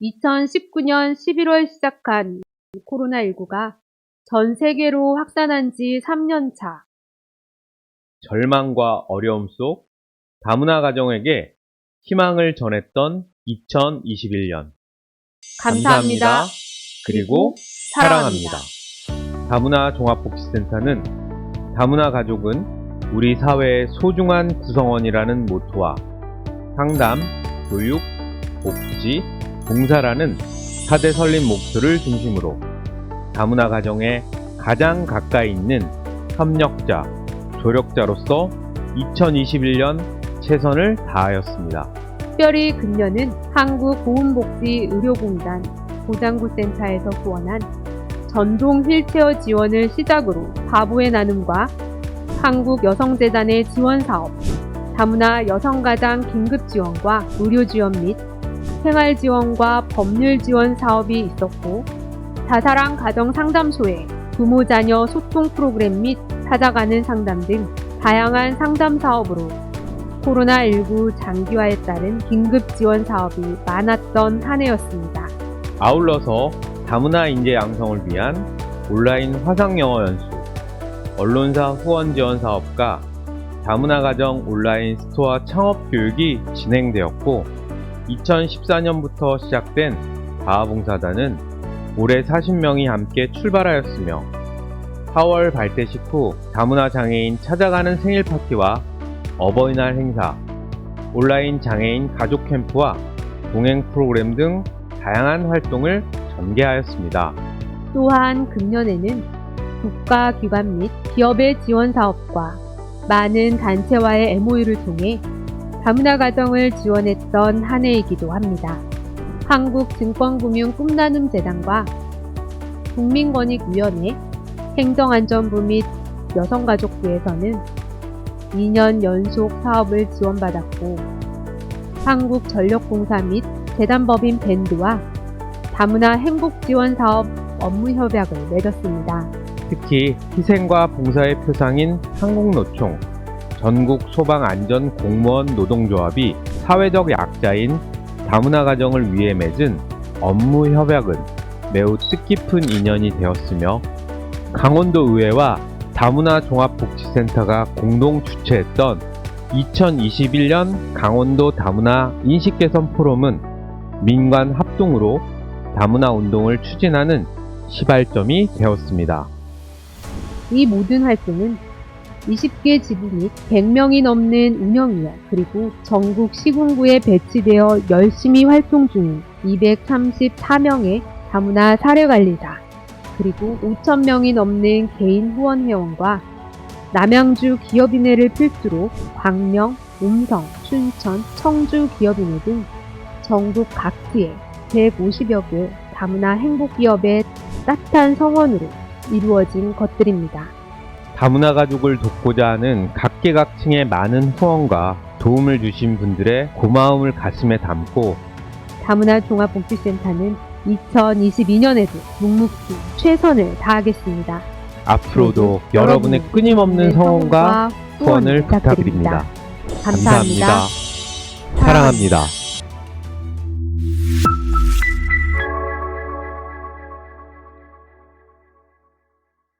2019년 11월 시작한 코로나19가 전 세계로 확산한 지 3년 차. 절망과 어려움 속 다문화 가정에게 희망을 전했던 2021년. 감사합니다. 그리고 사랑합니다. 사랑합니다. 다문화 종합복지센터는 다문화 가족은 우리 사회의 소중한 구성원이라는 모토와 상담, 교육, 복지, 봉사라는 4대 설립 목표를 중심으로 다문화 가정에 가장 가까이 있는 협력자, 조력자로서 2021년 최선을 다하였습니다. 특별히 금년은 한국보훈복지의료공단 고장구센터에서 후원한 전동 휠체어 지원을 시작으로 바보의 나눔과 한국여성재단의 지원사업, 다문화 여성가장 긴급지원과 의료지원 및 생활지원과 법률지원 사업이 있었고 자사랑 가정 상담소의 부모 자녀 소통 프로그램 및 찾아가는 상담 등 다양한 상담 사업으로 코로나19 장기화에 따른 긴급 지원 사업이 많았던 한 해였습니다. 아울러서 다문화 인재 양성을 위한 온라인 화상 영어 연수, 언론사 후원 지원 사업과 다문화 가정 온라인 스토어 창업 교육이 진행되었고 2014년부터 시작된 바하봉사단은 올해 40명이 함께 출발하였으며 4월 발대식 후 다문화 장애인 찾아가는 생일 파티와 어버이날 행사, 온라인 장애인 가족 캠프와 동행 프로그램 등 다양한 활동을 전개하였습니다. 또한 금년에는 국가기관 및 기업의 지원 사업과 많은 단체와의 MOU를 통해 다문화 가정을 지원했던 한 해이기도 합니다. 한국증권금융 꿈나눔 재단과 국민권익위원회, 행정안전부 및 여성가족부에서는 2년 연속 사업을 지원받았고 한국전력공사 및 재단법인 밴드와 다문화 행복지원 사업 업무 협약을 맺었습니다. 특히 희생과 봉사의 표상인 한국노총, 전국 소방안전 공무원 노동조합이 사회적 약자인 다문화 가정을 위해 맺은 업무 협약은 매우 뜻깊은 인연이 되었으며 강원도 의회와 다문화 종합복지센터가 공동 주최했던 2021년 강원도 다문화 인식개선 포럼은 민관 합동으로 다문화 운동을 추진하는 시발점이 되었습니다. 이 모든 활동은 20개 지부 및 100명이 넘는 운영위원 그리고 전국 시군구에 배치되어 열심히 활동 중인 234명의 다문화 사례관리사 그리고 5,000명이 넘는 개인 후원 회원과 남양주 기업인회를 필두로 광명, 음성, 춘천, 청주 기업인회 등 전국 각지의 150여 개 다문화 행복기업의 따뜻한 성원으로 이루어진 것들입니다. 다문화 가족을 돕고자 하는 각계각층의 많은 후원과 도움을 주신 분들의 고마움을 가슴에 담고 다문화 종합복지센터는 2022년에도 묵묵히 최선을 다하겠습니다. 앞으로도 여러분의 끊임없는 성원과 후원을 부탁드립니다. 감사합니다. 사랑합니다.